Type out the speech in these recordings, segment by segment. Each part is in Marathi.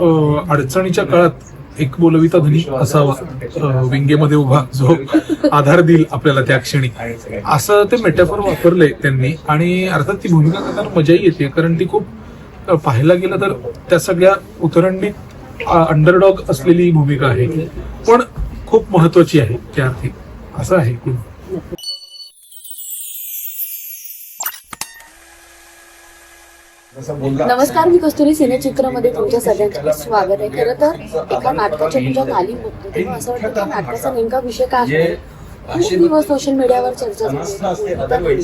अडचणीच्या काळात एक बोलविता धनी असावा विंगेमध्ये उभा जो आधार देईल आपल्याला त्या क्षणी. असं ते मेटाफॉर वापरलंय त्यांनी. आणि अर्थात ती भूमिका करताना मजाही येते कारण ती खूप पाहायला गेलं तर त्या सगळ्या उतरंडीत अंडरडॉग असलेली ही भूमिका आहे. पण खूप महत्वाची आहे त्या अर्थी. असं आहे. नमस्कार मी कस्तुरी सिनेचित्रमध्ये तुमच्या सगळ्यांचं स्वागत आहे. खरं तर एका नाटकाच्या तुमच्या तालीम बघतो तेव्हा असं वाटतं की नाटकाचा नेमका विषय काय आहे? खूप दिवस सोशल मीडियावर चर्चा झाली.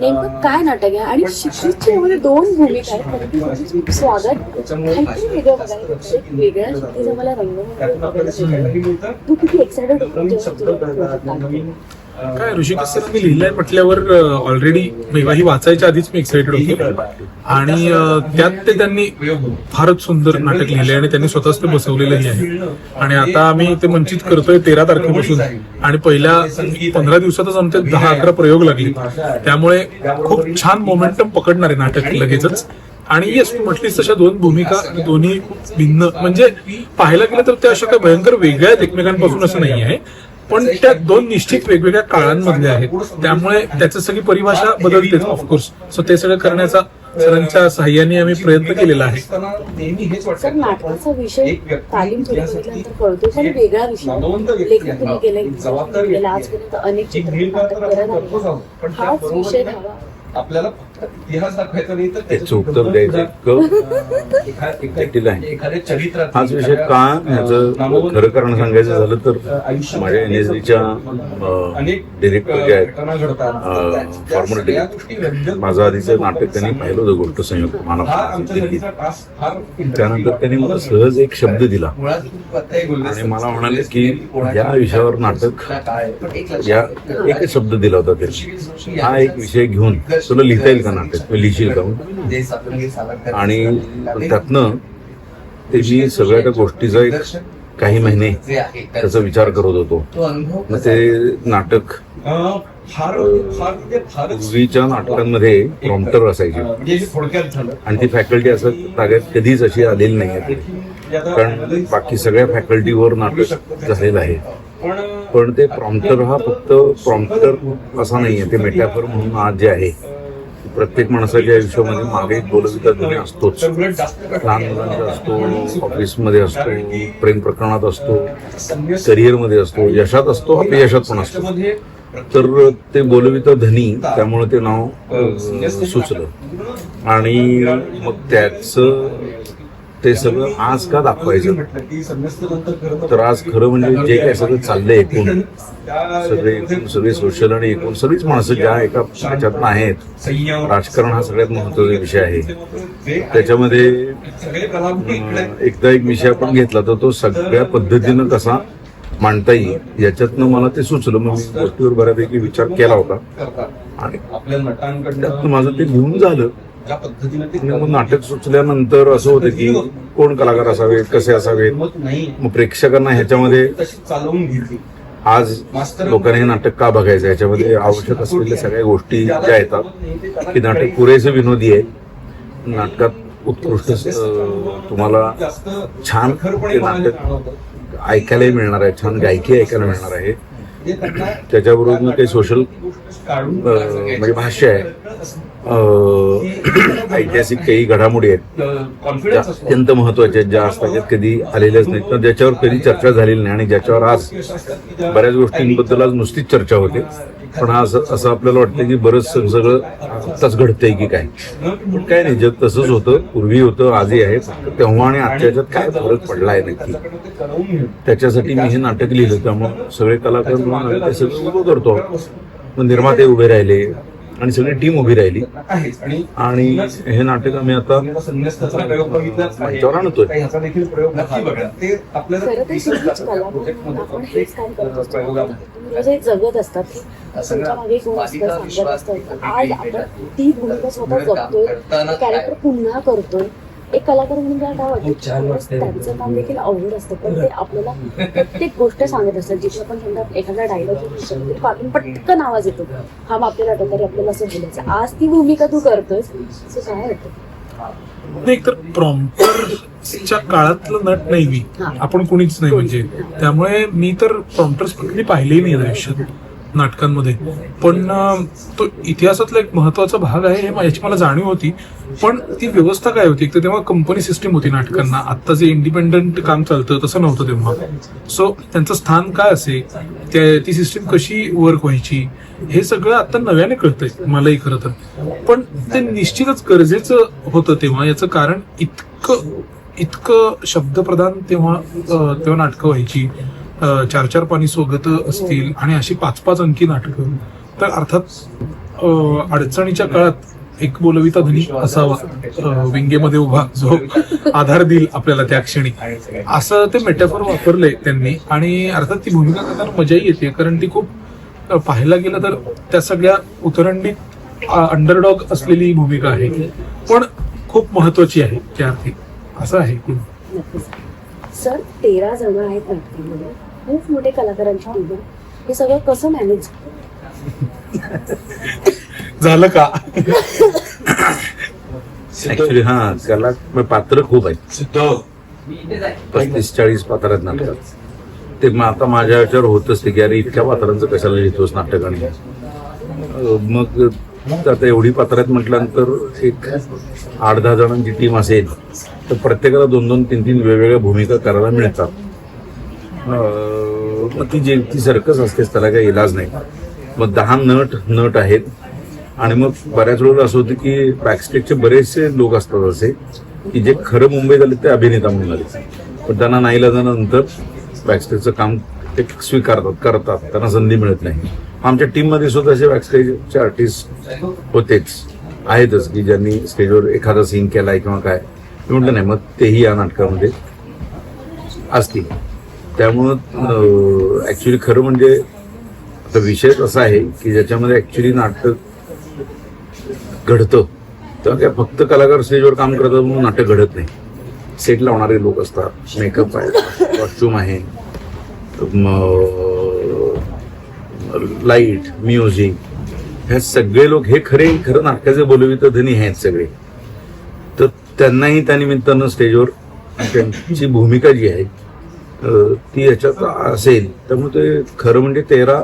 नेमकं काय नाटक आहे? आणि शिक्षितची यामध्ये दोन भूमिका आहेत स्वागत. काहीतरी वेगळं बघायला भेटतं. एक वेगळ्या मला रंग. तू किती एक्साइटेड होतो जेव्हा तुला project काय लिहिलंय म्हटल्यावर ऑलरेडी ही वाचायच्या आधीच मी एक्साइटेड होतो. आणि त्यात ते त्यांनी फारच सुंदर नाटक लिहिलंय आणि त्यांनी स्वतःच ते बसवलेलंही आहे. आणि आता आम्ही ते मंचित करतोय तेरा तारखेपासून. आणि पहिल्या पंधरा दिवसातच आमचे दहा अकरा प्रयोग लागले. त्यामुळे खूप छान मोमेंटम पकडणार आहे नाटक लगेचच. आणि येस तू म्हटलीस तशा दोन भूमिका दोन्ही भिन्न. म्हणजे पाहायला गेलं तर त्या अशा काही भयंकर वेगळ्या आहेत एकमेकांपासून असं नाही आहे. पण त्या दोन निश्चित वेगवेगळ्या काळांमधल्या आहेत. त्यामुळे त्याची सगळी परिभाषा बदलतेच ऑफकोर्स सो ते सगळं करण्याचा सरांच्या साह्याने आम्ही प्रयत्न केलेला आहे. सर नाटकाचा विषय तालीम कळतो पण वेगळा विषय. लेखक तुम्ही गेले गेल्या आजपर्यंत अनेक चित्रपट हाच विषय आपल्याला नाही त्याचं उत्तर द्यायचं एखाद्या चरित्रात हाच विषय का ह्याचं खरं कारण सांगायचं झालं तर माझ्या एन एस डीच्या डिरेक्टर जे आहेत फॉर्मल माझं आधीचं नाटक त्यांनी पाहिलं होतं गोष्ट संयुक्त मानव त्यानंतर त्यांनी मला सहज एक शब्द दिला. आणि मला म्हणाले की या विषयावर नाटक या एकच शब्द दिला होता त्यांनी. हा एक विषय घेऊन तुला लिहिता येईल का नाटक लिहिशील जाऊन आणि त्यातनं ते मी सगळ्या त्या गोष्टीचा एक काही महिने त्याचा विचार करत होतो. मग ते नाटक पूर्वीच्या नाटकांमध्ये प्रॉम्प्टर असायची. आणि ती फॅकल्टी असं ताग्यात कधीच अशी आलेली नाही आहे. कारण बाकी सगळ्या फॅकल्टीवर नाटक झालेलं आहे. पण पण ते प्रॉम्प्टर हा फक्त प्रॉम्प्टर असा नाहीये. ते मेटाफर म्हणून आज जे आहे प्रत्येक माणसाच्या आयुष्यामध्ये मागे एक बोलविता ध्वनी असतोच. लहान मुलांचा असतो ऑफिसमध्ये असतो प्रेम प्रकरणात असतो करिअरमध्ये असतो यशात असतो अपयशात पण असतो. तर ते बोलविता धनी त्यामुळे ते नाव सुचलं. आणि मग त्याचं ते सगळं आज का दाखवायचं? तर आज खरं म्हणजे जे काय सगळं चाललंय एकूण सगळे एकूण सगळे सोशल आणि एकूण सगळीच माणसं ज्या एका ह्याच्यात आहेत राजकारण हा सगळ्यात महत्त्वाचा विषय आहे. त्याच्यामध्ये एकदा एक विषय आपण घेतला तर तो सगळ्या पद्धतीनं कसा मांडता येईल याच्यातनं मला ते सुचलं. मग गोष्टीवर बऱ्यापैकी विचार केला होता. आणि त्यातनं माझं ते लिहून झालं. ज्या पद्धतीने ते नाटक सुचल्यानंतर असं होतं की कोण कलाकार असावेत कसे असावेत? मग प्रेक्षकांना ह्याच्यामध्ये चालवून घेतली. आज लोकांनी हे नाटक का बघायचं? याच्यामध्ये आवश्यक असलेल्या सगळ्या गोष्टी ज्या येतात की नाटक पुरेसे विनोदी आहे. नाटकात उत्कृष्ट तुम्हाला छान नाटक. ऐकायलाही मिळणार आहे छान गायकी ऐकायला मिळणार आहे. त्याच्याबरोबर काही सोशल म्हणजे भाष्य आहे. ऐतिहासिक काही घडामोडी आहेत. अत्यंत महत्त्वाच्या ज्या आजतागायत कधी आलेल्याच नाहीत. पण ज्याच्यावर कधी चर्चा झालेली नाही आणि ज्याच्यावर आज बऱ्याच गोष्टींबद्दल आज नुसतीच चर्चा होते. पण आज असं आपल्याला वाटतं की बरंच सगळं आत्ताच घडतंय की काय. पण काय नाही जग तसंच होतं. पूर्वी होतं आजही आहे. तेव्हा आणि आजच्या काय फरक पडलाय नक्की? त्याच्यासाठी मी हे नाटक लिहिलं त्यामुळे सगळे कलाकार म्हणून करतो. मग निर्माते उभे राहिले. आणि सगळी टीम उभी राहिली. आणि आणि हे नाटक आम्ही आता आणतोय. हे जगत असतात आज आपण ती भूमिका स्वतः जगतोय कॅरेक्टर पुन्हा करतोय. एक कलाकार म्हणून काय काय वाटतं त्यांचं काम देखील अवघड असतं. पण ते आपल्याला प्रत्येक गोष्ट सांगत असतात जिथे आपण समजा एखादा डायलॉग काढून पटकन आवाज येतो. हा मग आपल्याला आठवतं अरे आपल्याला असं बोलायचं. आज ती भूमिका तू करतोय सो काय वाटतं? नाही तर प्रॉम्प्टरच्या काळातलं नट नाही मी हा. आपण कोणीच नाही म्हणजे. त्यामुळे मी तर प्रॉम्प्टर्स कधी पाहिलेही नाही आयुष्यात. नाटकांमध्ये. पण तो इतिहासातला एक महत्त्वाचा भाग आहे हे याची मला जाणीव होती. पण ती व्यवस्था काय होती? एक तर तेव्हा कंपनी सिस्टीम होती नाटकांना. आता जे इंडिपेंडंट काम चालतं तसं नव्हतं तेव्हा. सो त्यांचं स्थान काय असेल? त्या- ती सिस्टीम कशी वर्क व्हायची? हे सगळं आता नव्याने कळतंय मलाही खरं तर. पण ते निश्चितच गरजेचं होतं तेव्हा. याचं कारण इतकं इतकं शब्दप्रधान तेव्हा तेव्हा नाटकं व्हायची. चार चार पाणी सोबत असतील आणि अशी पाच पाच अंकी नाटकं तर अर्थात अडचणीच्या काळात एक बोलविता धनी असावा. विंगेमध्ये उभा जो आधार देईल आपल्याला त्या क्षणी. असं ते मेटाफर वापरले त्यांनी. आणि अर्थात ती भूमिका करताना मजाही येते कारण ती खूप पाहायला गेलं तर त्या सगळ्या उतरंडीत अंडरडॉग असलेली भूमिका आहे. पण खूप महत्वाची आहे त्या अर्थी. असं आहे. सर तेरा जण आहेत नाटकामध्ये. खूप मोठे कलाकारांची टीम आहे हे सगळं कसं मॅनेज झालं का? ऍक्च्युली हा त्याला मग पात्र खूप आहेत पस्तीस चाळीस पात्र आहेत नाटकात ते मग आता माझ्या याच्यावर होत असते की अरे इतक्या पात्रांचं कशाला लिहितोस नाटक आणि? अं, मग आता एवढी पात्र आहेत म्हटल्यानंतर एक आठ दहा जणांची टीम असेल तर प्रत्येकाला दोन दोन तीन तीन वेगवेगळ्या भूमिका करायला मिळतात. मग ती जे ती सर्कस असतेच त्याला काही इलाज नाही. मग दहा नट नट आहेत. आणि मग बऱ्याच वेळेला असं होतं की बॅकस्टेजचे बरेचसे लोक असतात असे की जे खरं मुंबईत आले ते अभिनेता म्हणून आले. पण त्यांना नाही नंतर बॅकस्टेजचं काम ते स्वीकारतात करतात. त्यांना संधी मिळत नाही. आमच्या टीममध्ये सुद्धा असे बॅकस्टेजचे आर्टिस्ट होतेच. आहेतच की ज्यांनी स्टेजवर एखादा सीन केलाय किंवा काय. म्हटलं नाही मग तेही या नाटकामध्ये असतील. त्यामुळं ॲक्च्युली खरं म्हणजे आता विषयच असा आहे की ज्याच्यामध्ये ॲक्च्युली नाटक घडतं. तर काय फक्त कलाकार स्टेजवर काम करतात म्हणून नाटक घडत नाही. सेट लावणारे लोक असतात मेकअप आहे कॉस्ट्युम आहे लाइट म्युझिक हे सगळे लोक हे खरे खरं नाटकाचे बोलवित धनी आहेत सगळे. तर त्यांनाही त्या निमित्तानं स्टेजवर त्यांची भूमिका जी आहे ती याच्यात असेल. त्यामुळे ते खरं म्हणजे तेरा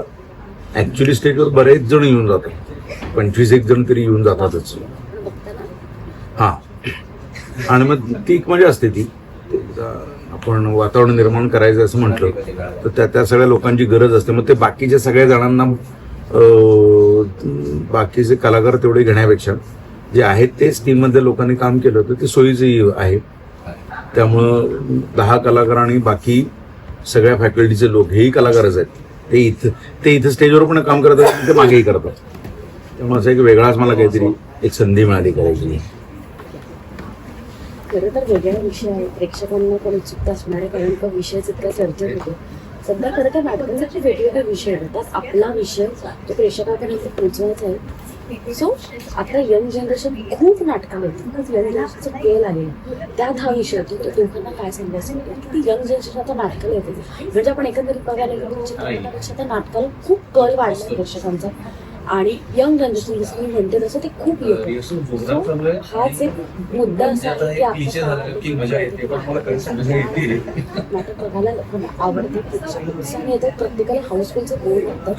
ऍक्च्युली स्टेजवर बरेच जण येऊन जातात. पंचवीस एक जण तरी येऊन जातातच. हा. आणि मग ती एक मजा असते ती. आपण वातावरण निर्माण करायचं असं म्हटलं तर त्या त्या सगळ्या लोकांची गरज असते. मग ते बाकीच्या सगळ्या जणांना बाकीचे कलाकार तेवढे घेण्यापेक्षा जे आहेत तेच टीममध्ये लोकांनी काम केलं तर ते सोयीचंही आहे. त्यामुळं दहा कलाकार आणि बाकी सगळ्या फॅकल्टीचे लोक हेही कलाकारच आहेत. ते इथं ते इथं स्टेजवर पण काम करत आहेत ते मागेही करतात. त्यामुळे असं एक वेगळाच मला काहीतरी एक संधी मिळाली करायची. खरं तर वेगळा विषय आहे प्रेक्षकांना पण उत्सुकता असणार आहे कारण तो विषय इतका चर्चेत होतो. सध्या खरं तर नाटकांसाठी वेगवेगळा विषय होता आपला विषय तो प्रेक्षकापर्यंत पोहोचवायचा आहे सो आता यंग जनरेशन खूप नाटकं येतात यंग जनरेशनचं केल आलेलं त्या दहा विषयातून तर लोकांना काय सांगायचं? की ती यंग जनरेशन आता नाटकं येते म्हणजे आपण एकंदरीत बघायला गेलो चित्रपटापेक्षा त्या नाटकाला खूप कल वाढला प्रेक्षकांचा. आणि यंग जनरेशन जसं मी म्हणते तसं ते खूप येतं. हाच एक मुद्दा असा आहे की नाटक बघायला लोकांना आवडते येतात प्रत्येकाला हाऊसफुलचं बोल वाटतं.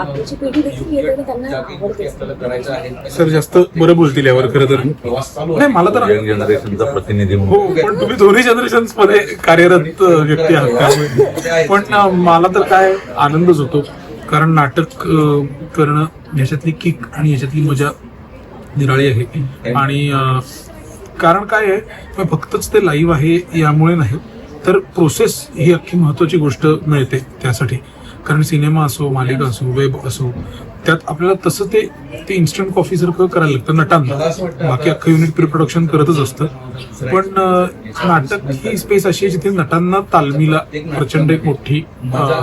आताची पिढी देखील येते आणि त्यांना आवडते. सर जास्त बरं बोलतील यावर खरं तर. नाही मला तर यंग जनरेशनचा प्रतिनिधी हो म्हणून पण तुम्ही दोन्ही जनरेशनमध्ये कार्यरत व्यक्ती आहात पण मला तर काय आनंदच होतो. कारण नाटक करणं याच्यातली किक आणि याच्यातली मजा निराळी आहे. आणि कारण काय आहे फक्तच ते लाईव्ह आहे यामुळे नाही तर प्रोसेस ही अख्खी महत्वाची गोष्ट मिळते त्यासाठी. कारण सिनेमा असो मालिका असो वेब असो त्यात आपल्याला तसं ते ते इन्स्टंट कॉफी सारखं करायला लागतं नटांना. बाकी अख्खं युनिट प्री प्रोडक्शन करतच असतं. पण नाटक ही स्पेस अशी आहे जिथे नटांना तालमीला प्रचंड एक मोठी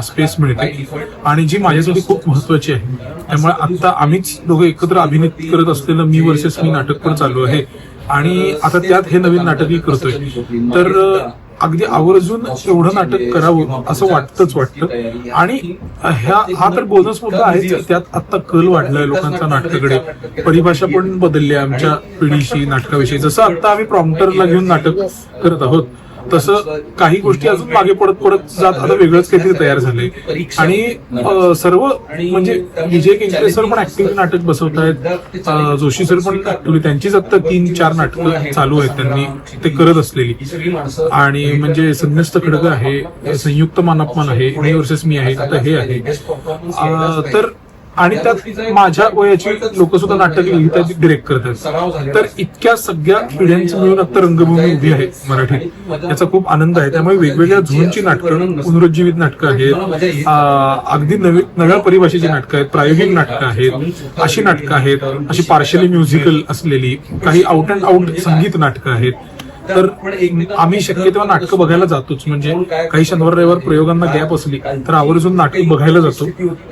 स्पेस मिळते. आणि जी माझ्यासाठी खूप महत्वाची आहे त्यामुळे आता आम्हीच दोघं एकत्र अभिनय करत असलेलं मी वर्सेस मी नाटक पण चालू आहे. आणि आता त्यात हे नवीन नाटकही करतोय. तर अगदी आवर्जून एवढं नाटक करावं असं वाटतच वाटतं. आणि ह्या हा तर बोनस मुद्दा आहे त्यात आता कल वाढलाय लोकांचा नाटकाकडे. परिभाषा पण बदलली आहे आमच्या पिढीशी नाटकाविषयी. जसं आता आम्ही प्रॉम्प्टरला घेऊन नाटक करत आहोत. तसं काही गोष्टी अजून मागे पडत पडत जात. आता वेगळंच काहीतरी तयार झालंय. आणि सर्व म्हणजे विजय केंकरे सर पण ऍक्टिव्ह नाटक बसवत आहेत. जोशी सर पण ऍक्टिव्हली त्यांचीच आता तीन चार नाटकं चालू आहेत. त्यांनी ते करत असलेली. आणि म्हणजे संन्यस्त खडग आहे. संयुक्त मानापमान आहे. मी वर्सेस मी आहे. आता हे आहे. तर आणि त्यात माझ्या वयाची लोक सुद्धा नाटक लिहित आहेत. डिरेक्ट करतात तर इतक्या सगळ्या पिढ्यांची मिळून आता रंगभूमी उभी आहे मराठीत. याचा खूप आनंद आहे. त्यामुळे वेगवेगळ्या झोनची नाटकं पुनरुज्जीवित नाटकं आहेत. अगदी नवी नव्या परिभाषेची नाटकं आहेत. प्रायोगिक नाटकं आहेत. अशी नाटकं आहेत. अशी पार्शली म्युझिकल असलेली काही आउट अँड आउट संगीत नाटकं आहेत. तर आम्ही शक्यतो नाटकं बघायला जातोच. म्हणजे काही शनिवार रविवार प्रयोगांना गॅप असली तर आवर्जून नाटक बघायला जातो.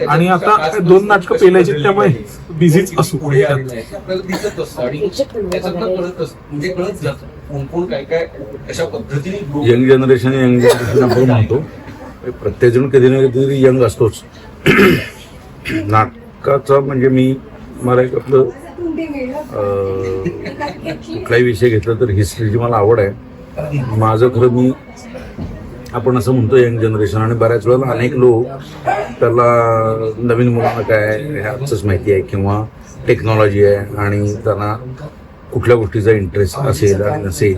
आणि आता दोन नाटकं पेलायची त्यामुळे बिझीच असू. त्यात. आपल्याला दिसत असतं आणि त्याच्यातनं कळत असतं. म्हणजे कळत जातं कोण कोण काय काय अशा पद्धतीने grow young generation young generation आपण म्हणतो. प्रत्येक जण कधी ना कधीतरी यंग असतोच. नाटकाचा म्हणजे मी मला एक आपलं कुठलाही विषय घेतला तर हिस्ट्रीची मला आवड आहे. माझं खरं मी आपण असं म्हणतो यंग जनरेशन आणि बऱ्याच वेळेला अनेक लोक त्याला नवीन मुलांना काय हे आजच माहिती आहे किंवा टेक्नॉलॉजी आहे आणि त्यांना कुठल्या गोष्टीचा इंटरेस्ट असेल आणि नसेल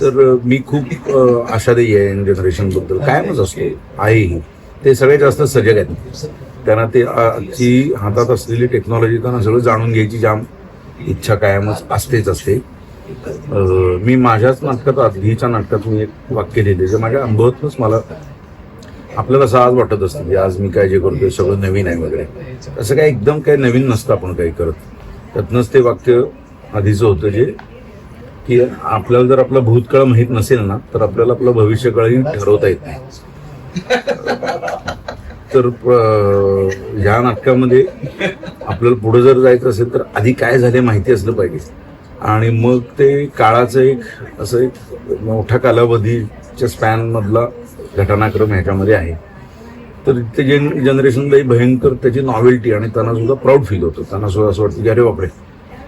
तर मी खूप आशादायी आहे यंग जनरेशनबद्दल कायमच असतो. आहेही ते सगळ्यात जास्त सजग आहेत. त्यांना ते आजची हातात असलेली टेक्नॉलॉजी त्यांना सगळं जाणून घ्यायची जाम इच्छा कायमच असतेच असते. मी माझ्याच नाटकात आधीच्या नाटकात मी एक वाक्य लिहिले जे माझ्या अनुभवातूनच मला आपल्याला असं आज वाटत असतं की आज मी काय जे करतोय सगळं नवीन आहे वगैरे. असं काय एकदम काही नवीन नसतं आपण काही करत. त्यातनंच ते वाक्य आधीचं होतं जे की आपल्याला जर आपला भूतकाळ माहीत नसेल ना तर आपल्याला आपलं भविष्यकाळही ठरवता येत नाही. तर ह्या नाटकामध्ये आपल्याला पुढे जर जायचं असेल तर आधी काय झाले माहिती असलं पाहिजे. आणि मग ते काळाचं एक असं एक मोठ्या कालावधीच्या स्पॅनमधला घटनाक्रम ह्याच्यामध्ये आहे. तर ते जन जनरेशनलाही भयंकर त्याची नॉवेल्टी आणि त्यांना सुद्धा प्राऊड फील होतं. त्यांना सुद्धा असं वाटतं की अरे बापरे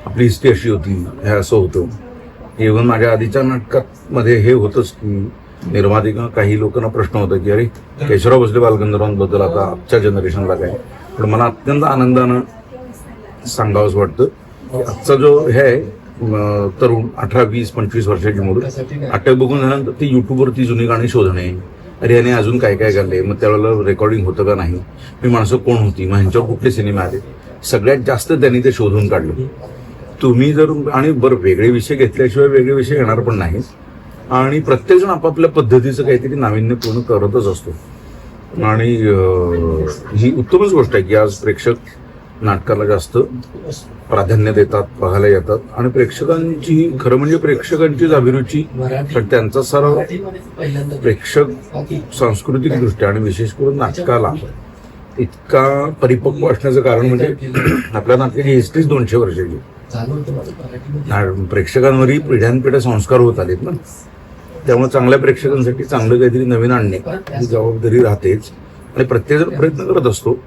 आपली हिस्ट्री अशी होती हे असं होतं. इव्हन माझ्या आधीच्या नाटकात मध्ये हे होतंच की निर्मातिका काही लोकांना प्रश्न होता की अरे केशवराव भोसले बालगंधर्वांबद्दल आता आजच्या जनरेशनला काय? पण मला अत्यंत आनंदानं सांगावंच वाटतं की आजचा जो हे आहे तरुण अठरा वीस पंचवीस वर्षाची मुलं नाटक बघून झाल्यानंतर ती युट्यूबवरती जुनी गाणी शोधणे अरे याने अजून काय काय घालले मग त्यावेळेला रेकॉर्डिंग होतं का नाही? मी माणसं कोण होती? मग ह्यांच्यावर कुठले सिनेमे आले? सगळ्यात जास्त त्यांनी ते शोधून काढलं. तुम्ही जर आणि बरं वेगळे विषय घेतल्याशिवाय वेगळे विषय येणार पण नाही आणि प्रत्येकजण आपापल्या पद्धतीचं काहीतरी नाविन्यपूर्ण करतच असतो. आणि ही उत्तमच गोष्ट आहे की आज प्रेक्षक नाटकाला जास्त प्राधान्य देतात बघायला येतात. आणि प्रेक्षकांची खरं म्हणजे प्रेक्षकांचीच अभिरुची पण त्यांचा सराव प्रेक्षक सांस्कृतिक दृष्ट्या आणि विशेष करून नाटकाला इतका परिपक्व असण्याचं कारण म्हणजे आपल्या नाटकाची हिस्ट्रीच दोनशे वर्षाची. प्रेक्षकांवरही पिढ्यानपिढ्या संस्कार होत आलेत ना. त्यामुळे चांगल्या प्रेक्षकांसाठी चांगलं काहीतरी नवीन आणणे ही जबाबदारी राहतेच. आणि प्रत्येकजण प्रयत्न करत असतो.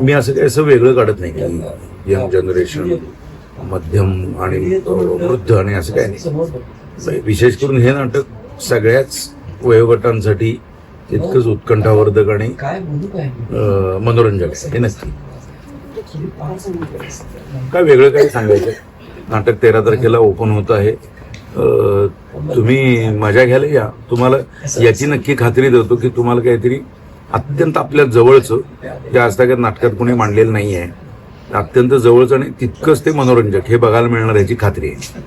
मी असं काही असं वेगळं काढत नाही की यंग जनरेशन मध्यम आणि वृद्ध आणि असं काही नाही. विशेष करून हे नाटक सगळ्याच वयोगटांसाठी तितकंच उत्कंठावर्धक आणि मनोरंजक हे नक्की. काय वेगळं काही सांगायचं? नाटक तेरा तारखेला ओपन होत आहे. तुम्ही मजा घ्यायला या. तुम्हाला याची नक्की खात्री देतो की तुम्हाला काहीतरी अत्यंत आपल्या जवळचं जे आजतागायत नाटकात कोणी मांडलेलं नाही आहे अत्यंत जवळचं आणि तितकंच ते मनोरंजक हे बघायला मिळणार याची खात्री आहे.